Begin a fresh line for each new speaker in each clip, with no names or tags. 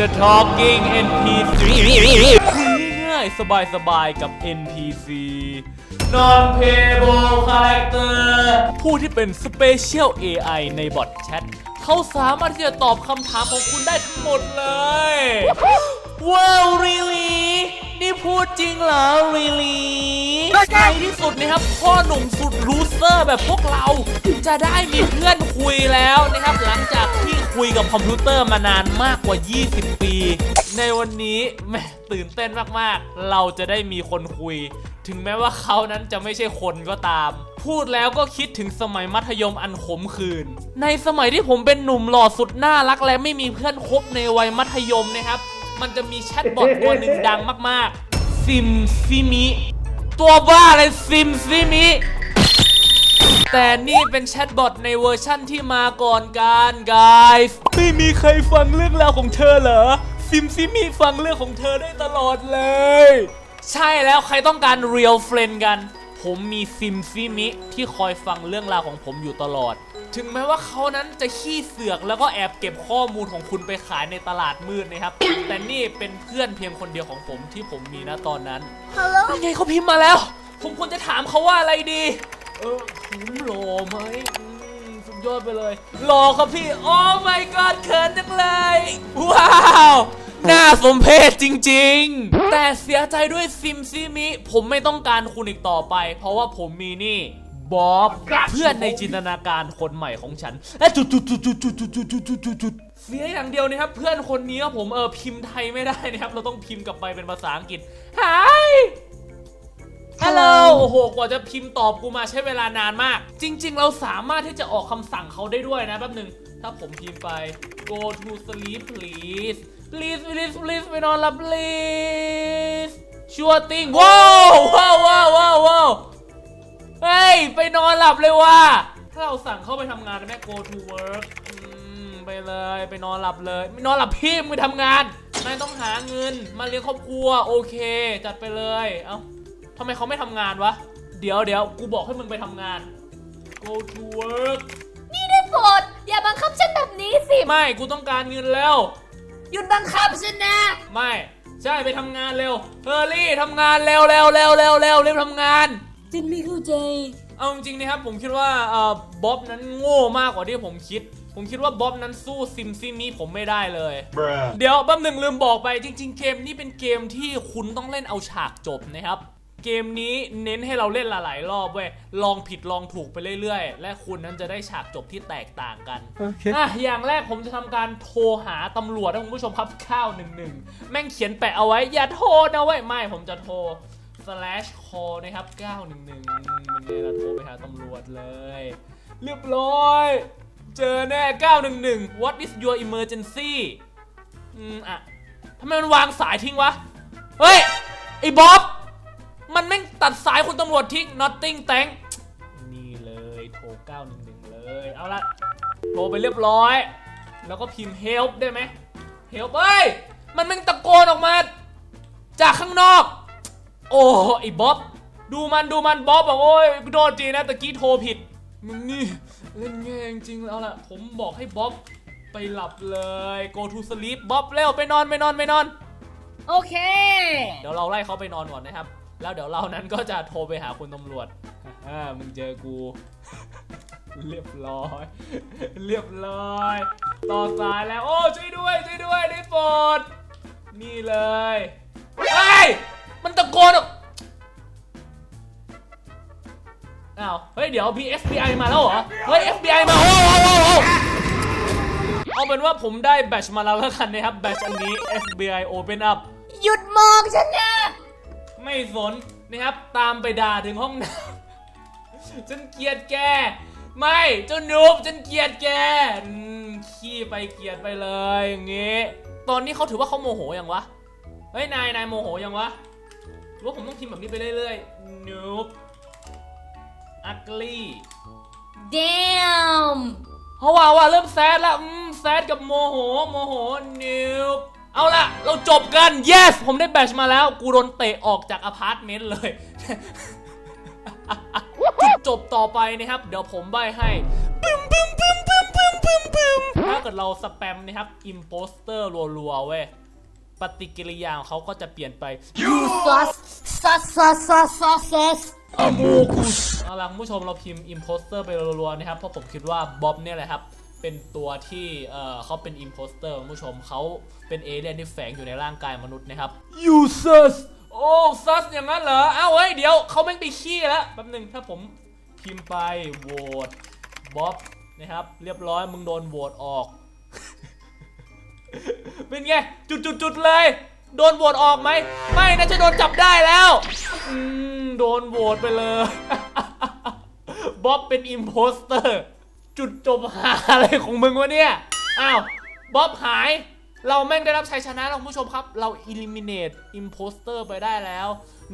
The Talking NPC คุยง่ายๆสบายๆกับ NPC Non Playable Character ผู้ที่เป็น Special AI ในบอทแชทเขาสามารถที่จะตอบคำถามของคุณได้ทั้งหมดเลย ว้าว really นี่พูดจริงเหรอ really ในที่สุดนะครับ พ่อหนุ่มสุดรูเซอร์แบบพวกเราจะได้มีเพื่อนคุยแล้วนะครับ หลังจากที่คุยกับคอมพิวเตอร์มานานมากกว่า 20 ปี ในวันนี้แม่ตื่นเต้นมากๆ เราจะได้มีคนคุย ถึงแม้ว่าเขานั้นจะไม่ใช่คนก็ตาม พูดแล้วก็คิดถึงสมัยมัธยมอันขมขื่นในสมัยที่ผมเป็นหนุ่มหล่อสุดน่ารักและไม่มีเพื่อนคบในวัยมัธยมนะครับ มันจะมีแชทบอทตัวหนึ่งดังมากๆ ซิมซิมิ ตัวบ้าเลยซิมซิมิ แต่นี่เป็นแชทบอทในเวอร์ชั่นที่มาก่อนกัน guys ไม่มีใครฟังเรื่องราวของเธอเหรอ ซิมซิมิฟังเรื่องของเธอได้ตลอดเลย ใช่แล้วใครต้องการ real friend กัน ผมมีซิมซิมิที่คอยฟังเรื่องราวของผมอยู่ตลอด ถึงแม้ว่าเขานั้นจะขี้เสือกแล้วก็แอบเก็บข้อมูลของคุณไปขายในตลาดมืดนะครับ แต่นี่เป็นเพื่อนเพียงคนเดียวของผมที่ผมมีนะตอนนั้น
Hello
นั่นไงเขาพิมพ์มาแล้ว ผมควรจะถามเขาว่าอะไรดี เออผมหล่อไหมอืมสุดยอดไปเลยหล่อครับพี่ โอ้ my god เขินจังเลย ว้าวน่าสมเพชจริง ๆ แต่เสียใจด้วยซิมซิมิ ผมไม่ต้องการคุณอีกต่อไป เพราะว่าผมมีนี่ บ๊อบ เพื่อนในจินตนาการคนใหม่ของฉันและจุดจุดจุดจุดจุดจุดจุดจุดจุดจุดจุดเสียอย่างเดียวนะครับ เพื่อนคนนี้ผมเออพิมพ์ไทยไม่ได้นะครับ เราต้องพิมพ์กลับไปเป็นภาษาอังกฤษ Hi ฮัลโหลโอ้โห กว่าจะพิมพ์ตอบกูมาใช้เวลานานมาก จริง ๆ เราสามารถที่จะออกคำสั่งเขาได้ด้วยนะแป๊บหนึ่งถ้าผมพิมพ์ไป go to sleep please please please please ไปนอนหลับ please sure thing ว้าวว้าวว้าวว้าวว้าว เฮ้ย ไปนอนหลับเลยว่ะ ถ้าเราสั่งเข้าไปทำงานได้ไหม go to work อืมไปเลยไปนอนหลับเลยไม่นอนหลับพี่มึงไปทำงาน นายต้องหาเงินมาเลี้ยงครอบครัวโอเค จัดไปเลย เอ้าทำไมเขาไม่ทำงานวะ เดี๋ยวเดี๋ยวกูบอกให้มึงไปทำงาน go to work
นี่ได้โปรดอย่าบังคับฉันแบบนี้สิ
ไม่ กูต้องการเงินแล้ว
หยุดบังคับฉันนะ
ไม่ ใช่ไปทำงานเร็วเฮอร์รี่ทำงานเร็วเร็วเร็วเร็วเร็วเร็วทำงาน
ฉันไม่เข้าใจ
เอาจริงๆนะครับผมคิดว่าเอ่อบ๊อบนั้นโง่มากกว่าที่ผมคิด ผมคิดว่าบ๊อบนั้นสู้ซิมซิมีผมไม่ได้เลย
Bruh.
เดี๋ยวแป๊บหนึ่งลืมบอกไปจริง ๆ เกมนี้เป็นเกมที่คุณต้องเล่นเอาฉากจบนะครับ เกมนี้เน้นให้เราเล่นหลายๆรอบเว้ยลองผิดลองถูกไปเรื่อยๆ และคุณนั้นจะได้ฉากจบที่แตกต่างกันอะอย่างแรกผมจะทำการโทรหาตำรวจนะคุณผู้ชมครับ911แม่งเขียนแปะเอาไว้อย่าโทรนะเว้ยไม่ผมจะโทร slash call นะครับ 911เป็นไงล่ะโทรไปหาตำรวจเลย เรียบร้อย เจอแน่ 911 what is your emergency อืมอะทำไมมันวางสายทิ้งวะ เฮ้ย ไอ้บ๊อบ มันแม่งตัดสายคุณตำรวจทิ้ง nothing thank นี่เลยโทร 911 เลย เอาละโทรไปเรียบร้อย แล้วก็พิมพ์ help ได้ไหม help เฮ้ย มันแม่งตะโกนออกมา จากข้างนอก โอ้ไอ้บ๊อบ ดูมันดูมันบ๊อบบอกโอ้ยโดนจีนะตะกี้โทรผิดมึงนี่เล่นแง่จริงๆแล้วล่ะ ผมบอกให้บ๊อบไปหลับเลย go to sleep บ๊อบเร็วไปนอนไปนอนไปนอน
โอเค
เดี๋ยวเราไล่เขาไปนอนก่อนนะครับ แล้วเดี๋ยวเรานั้นก็จะโทรไปหาคุณตำรวจอ่ามึงเจอกู เรียบร้อย เรียบร้อย ต่อสายแล้ว โอ้ช่วยด้วยช่วยด้วยได้โปรดนี่เลย เฮ้ย มันตะโกนออกอ้าวเฮ้ยเดี๋ยวมี FBI มาแล้วเหรอ เฮ้ย FBI มา โอ้โหโอ้โหเอาเป็นว่าผมได้แบตชมาแล้วแล้วกันนะครับ แบตชอันนี้ FBI Open Up
หยุดมองฉันนะ
ไม่สนนะครับตามไปด่าถึงห้องน้ำ ฉันเกลียดแก ไม่เจ้านูบฉันเกลียดแกอืมขี้ไปเกลียดไปเลยอย่างงี้ ตอนนี้เขาถือว่าเขาโมโหยังวะ เฮ้ยนายนายโมโหยังวะห รือว่าผมต้องพิมพ์แบบนี้ไปเรื่อยๆนูบ ugly
damn
เขาว่าว่าเริ่มแซดแล้วอืมแซดกับโมโห โมโหนิวเอาละเราจบกัน yes ผมได้แบชมาแล้ว กูโดนเตะออกจากอพาร์ตเมนต์เลย จุดจบต่อไปนะครับ เดี๋ยวผมใบให้ปึ้มปึ้มปึ้มปึ้มปึ้มพึมพึมถ้าเกิดเราสแปมนะครับอิมโปสเตอร์รัวๆเว้ยป ฏิกิริยาของเขาก็จะเปลี่ยนไป
ยูซัสซัสซัสซัสซัสซัส
อโมกุสเอาล่ะคุณผู้ชมเราพิมพ์ imposter ไปรัวๆนะครับ เพราะผมคิดว่าบ๊อบเนี่ยแหละครับ เป็นตัวที่เอ่อเขาเป็น imposter คุณผู้ชมเขาเป็นเอเลี่ยนที่แฝงอยู่ในร่างกายมนุษย์นะครับ users โอ้ซัสอย่างนั้นเหรออ้าวเฮ้ย เดี๋ยวเขาแม่งไปขี้แล้วแป๊บนึงถ้าผมพิมพ์ไปโหวตบ๊อบนะครับ เรียบร้อยมึงโดนโหวตออก เป็นไง จุดๆๆเลย โดนโหวตออกไหม ไม่นะจะโดนจับได้แล้วอืมโดนโหวตไปเลยบ๊อบเป็นอิมโพสเตอร์ จุดจบหาอะไรของมึงวะเนี่ย อ้าวบ๊อบหาย เราแม่งได้รับชัยชนะแล้วคุณผู้ชมครับ เรา eliminate imposter ไปได้แล้ว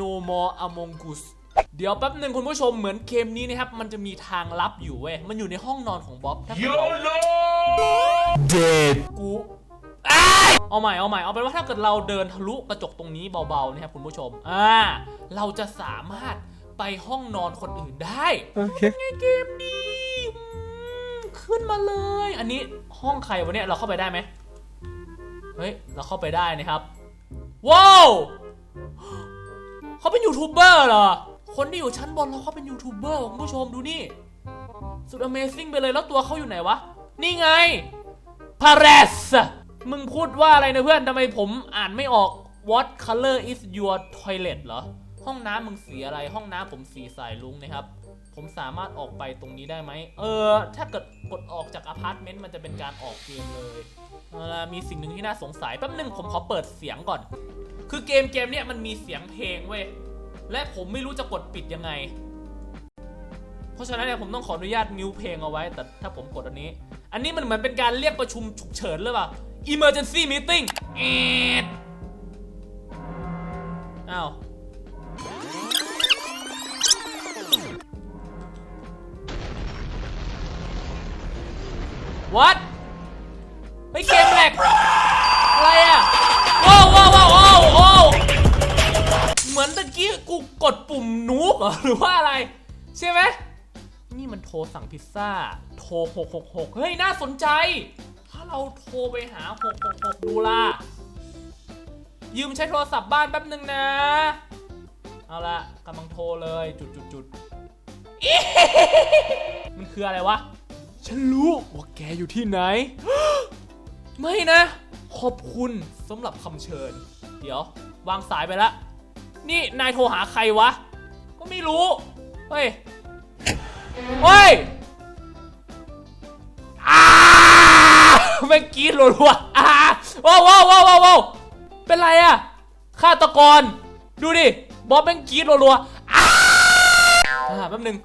no more among us เดี๋ยวแป๊บหนึ่งคุณผู้ชมเหมือนเกมนี้นะครับ มันจะมีทางลับอยู่เว้ย มันอยู่ในห้องนอนของบ๊อบถ้าเกิดเรา
Dead.
กูอ้าย เอาใหม่เอาใหม่เอาเป็นว่าถ้าเกิดเราเดินทะลุกระจกตรงนี้เบาๆนะครับคุณผู้ชม อ่า เราจะสามารถไปห้องนอนคนอื่นได้
Okay.
ไงเกมดีอืมขึ้นมาเลย อันนี้ห้องใครวะเนี่ยเราเข้าไปได้ไหมเฮ้ยเราเข้าไปได้นะครับว้าวเขาเป็นยูทูบเบอร์เหรอคนที่อยู่ชั้นบนแล้วเขาเป็นยูทูบเบอร์คุณผู้ชมดูนี่ สุด Amazing ไปเลยแล้วตัวเขาอยู่ไหนวะ นี่ไงพาเรส มึงพูดว่าอะไรนะเพื่อนทำไมผมอ่านไม่ออก What color is your toilet เหรอ ห้องน้ำมึงสีอะไร ห้องน้ำผมสีสายลุงนะครับ ผมสามารถออกไปตรงนี้ได้ไหม เออ ถ้าเกิดกดออกจากอพาร์ตเมนต์มันจะเป็นการออกเกมเลยเออมีสิ่งหนึ่งที่น่าสงสัย แป๊บนึงผมขอเปิดเสียงก่อน คือเกมเกมเนี้ยมันมีเสียงเพลงเว้ย และผมไม่รู้จะกดปิดยังไง เพราะฉะนั้นเนี่ยผมต้องขออนุญาตมิวเพลงเอาไว้ แต่ถ้าผมกดอันนี้ อันนี้มันเหมือนเป็นการเรียกประชุมฉุกเฉินหรือเปล่า emergency meeting แอดอ้าว what เฮ้ยเกมแหลกอะไรอะว้าวว้าวว้าวว้าวเหมือนตะกี้กูกดปุ่มนูบเหรอหรือว่าอะไร ใช่ไหมนี่มันโทรสั่งพิซซ่า โทร 666 เฮ้ย น่าสนใจ ถ้าเราโทรไปหา 666 ดูล่ะ ยืมใช้โทรศัพท์บ้านแป๊บหนึ่งนะ เอาละกำลังโทรเลยจุดจุดจุดมันคืออะไรวะ ฉันรู้ว่าแกอยู่ที่ไหน ไม่นะ ขอบคุณสำหรับคำเชิญ เดี๋ยว วางสายไปละ นี่นายโทรหาใครวะ ก็ไม่รู้ เฮ้ย เฮ้ย แม่งกรีดรัวๆอ้าว้าวว้าวว้าวว้าวเป็นไรอะฆาตกร ดูดิ บอสแม่งกรีดรัวๆอ้าอ่าแป๊บนึง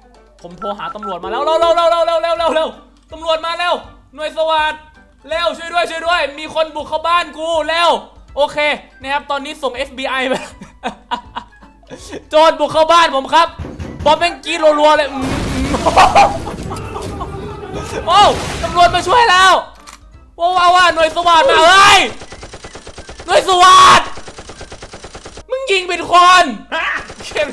ผมโทรหาตำรวจมาแล้วเร็วเร็วเร็วเร็วเร็วเร็วเร็วเร็วตำรวจมาเร็ว หน่วยสวัสดเร็วช่วยด้วยช่วยด้วย มีคนบุกเข้าบ้านกูเร็ว โอเคนะครับ ตอนนี้ส่ง FBI ไปโจรบุกเข้าบ้านผมครับ บอสแม่งกรีดรัวๆเลย น่วยสวัสดมาเฮ้ยหน่วยสวัสดมึงยิงเป็นคนเข้ม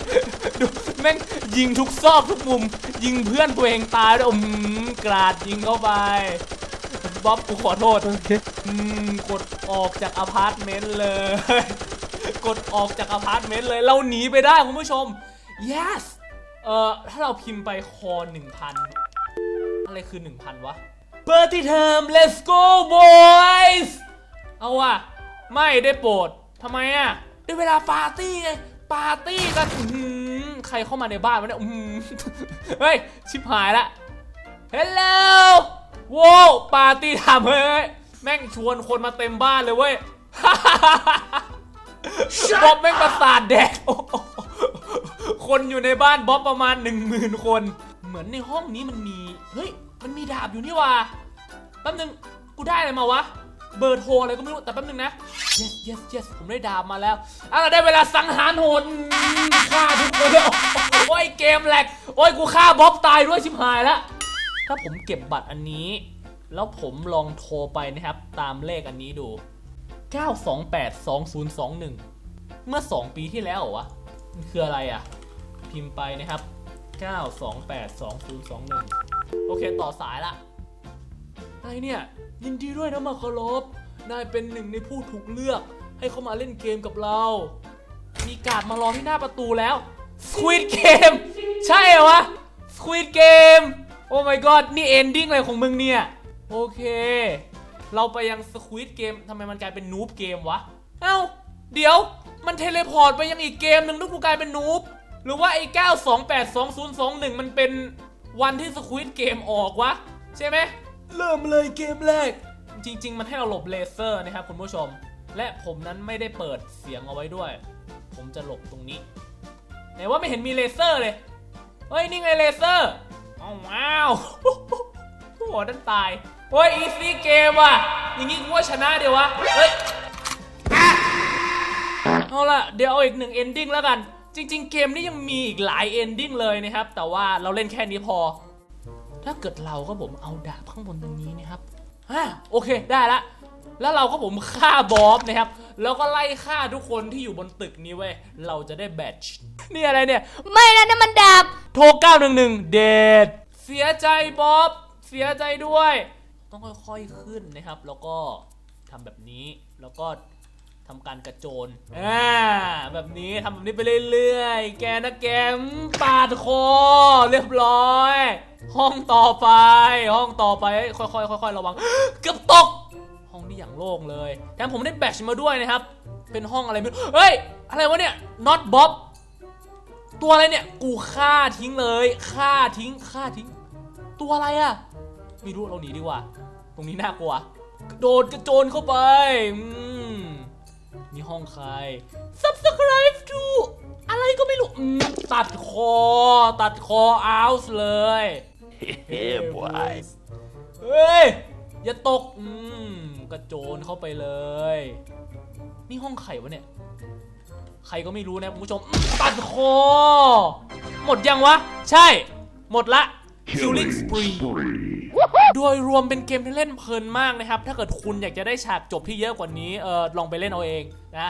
ดูแม่งยิงทุกซอกทุกมุม ยิงเพื่อนตัวเองตายด้วยอืมกราดยิงเข้าไปบ๊อบกูขอโทษ
Okay.
อืมกดออกจากอพาร์ตเมนต์เลย กดออกจากอพาร์ตเมนต์เลย เราหนีไปได้คุณผู้ชม yes เอ่อ ถ้าเราพิมพ์ไปคอ1,000 อะไรคือ 1,000 วะ เปิดที่เทอม let's go boys เอาว่ะไม่ได้โปรดทำไมอะได้เวลาปาร์ตี้ไง ปาร์ตี้กันอื้อหือใครเข้ามาในบ้านวะเนี่ยอื้อหือเฮ้ย ชิบหายละฮัลโหลว้าวปาร์ตี้ทำเฮ้ย แม่งชวนคนมาเต็มบ้านเลยเว้ยบ๊อบแม่งประสาทแดก คนอยู่ในบ้านบ๊อบประมาณหนึ่งหมื่นคน เหมือนในห้องนี้มันมี เฮ้ย มันมีดาบอยู่นี่ว่ะแป๊บนึงกูได้อะไรมาวะ เบอร์โทรอะไรก็ไม่รู้ แต่แป๊บนึงนะ yes yes yes ผมได้ดาบมาแล้วอะได้เวลาสังหารโหดฆ่าทุกคนโอ้ยเกมแหลก โอ้ยกูฆ่าบ๊อบตายด้วยชิบหายแล้ว ถ้าผมเก็บบัตรอันนี้ แล้วผมลองโทรไปนะครับ ตามเลขอันนี้ดู 9282021 เมื่อ 2 ปีที่แล้วเหรอวะมันคืออะไรอะ พิมพ์ไปนะครับ 9282021 โอเคต่อสายละแอะไรเนี่ยยินดีด้วยนะมาคารบนายเป็นหนึ่งในผู้ถูกเลือก ให้เข้ามาเล่นเกมกับเรา มีการ์ดมารอที่หน้าประตูแล้ว Squid Game ใช่เหรอวะ Squid Game โอ้ my god นี่ ending อะไรของมึงเนี่ย โอเค เราไปยัง Squid Game ทำไมมันกลายเป็นนูบเกมวะ เอ้า เดี๋ยวมันเทเลพอร์ตไปยังอีกเกมหนึ่งทุกกูกลายเป็นนูบหรือว่าไอ้ 9282021 มันเป็น วันที่ Squid Game ออกวะ ใช่ไหมเริ่มเลยเกมแรก จริง ๆ มันให้เราหลบเลเซอร์นะครับคุณผู้ชม และผมนั้นไม่ได้เปิดเสียงเอาไว้ด้วย ผมจะหลบตรงนี้ไหนว่าไม่เห็นมีเลเซอร์เลย เฮ้ย นี่ไงเลเซอร์อ้าวว้าวโอ้โหนั่นตายเฮ้ยอีซี่เกมว่ะ อย่างงี้กูว่าชนะเดี๋ยววะ เฮ้ยอะเอาล่ะ เดี๋ยวเอาอีกหนึ่งเอนดิ้งแล้วกัน จริง ๆ เกมนี้ยังมีอีกหลายเอนดิ้งเลยนะครับ แต่ว่าเราเล่นแค่นี้พอ ถ้าเกิดเราก็ผมเอาดาบข้างบนตรงนี้นะครับอะโอเคได้ละ แล้วเราก็ผมฆ่าบอสนะครับ แล้วก็ไล่ฆ่าทุกคนที่อยู่บนตึกนี้เว้ย เราจะได้แบตช์นี่อะไรเนี่ย
ไม่นะนั่นมันดาบ
โทร911 เดดเสียใจบ๊อบเสียใจด้วย ต้องค่อยๆขึ้นนะครับ แล้วก็ทำแบบนี้ แล้วก็ ทำการกระโจนอ่าแบบนี้ทำแบบนี้ไปเรื่อยๆ แกนะแกมปาดคอเรียบร้อย ห้องต่อไป ห้องต่อไป ค่อยๆค่อยๆระวัง เกือบตก ห้องนี้อย่างโล่งเลยแถมผมได้แบตชมาด้วยนะครับ เป็นห้องอะไรไม่รู้เฮ้ย อะไรวะเนี่ย not bob ตัวอะไรเนี่ย กูฆ่าทิ้งเลยฆ่าทิ้งฆ่าทิ้ง ตัวอะไรอะไม่รู้เราหนีดีกว่า ตรงนี้น่ากลัวกระโดดกระโจนเข้าไปอืมนี่ ห้องใคร subscribe to อะไรก็ไม่รู้อืมตัดคอ ตัดคอ out เลย
Yeah, boy.
เฮ้ย อย่าตก อืมกระโจนเข้าไปเลย นี่ห้องไข่วะเนี่ย ใครก็ไม่รู้นะคุณผู้ชมอืมตัดคอ หมดยังวะ ใช่ หมดละ Killing Spree โดยรวมเป็นเกมที่เล่นเพลินมากนะครับ ถ้าเกิดคุณอยากจะได้ฉากจบที่เยอะกว่านี้เออลองไปเล่นเอาเองนะ